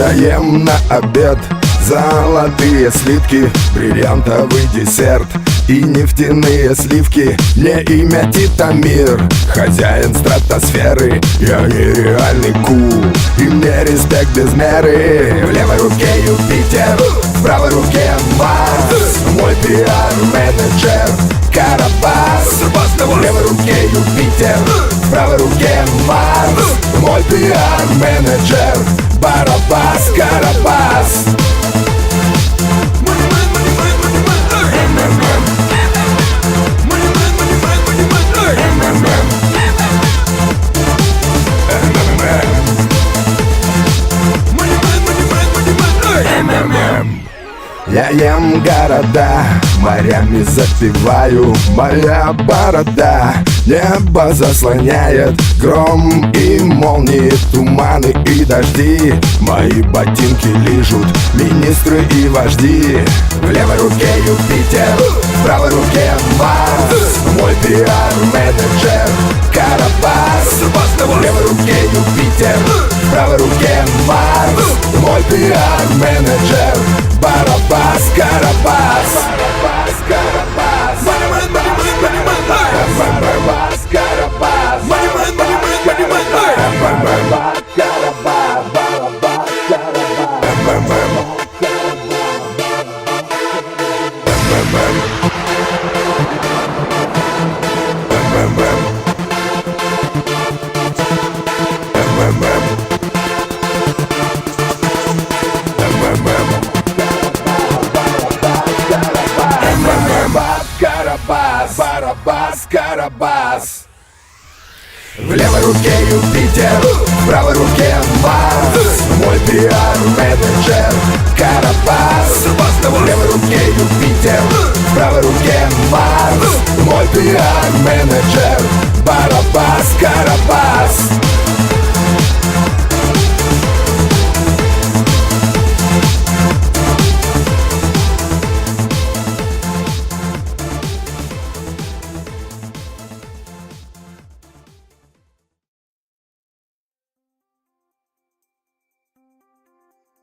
Я ем на обед Золотые слитки, бриллиантовый десерт И нефтяные сливки, не имя Титамир Хозяин стратосферы, я нереальный кул И мне респект без меры. В левой руке Юпитер, в правой руке Марс. Мой пиар-менеджер Карабас. В левой руке Юпитер, в правой руке Марс. Мой пиар-менеджер Барабас, Карабас Я ем города, морями запиваю. Моя борода небо заслоняет. Гром и молнии, туманы и дожди. Мои ботинки лижут министры и вожди. В левой руке Юпитер, в правой руке Марс. Мой пиар-менеджер Карабас. В левой руке Юпитер, в правой руке Марс. Мой пиар-менеджер Барабас, Барабас, Карабас Барабас, Барабас, Руке Юпитер, в правой руке Марс Мой пиар-менеджер Карабас В левой руке Юпитер, в правой руке Марс Мой пиар-менеджер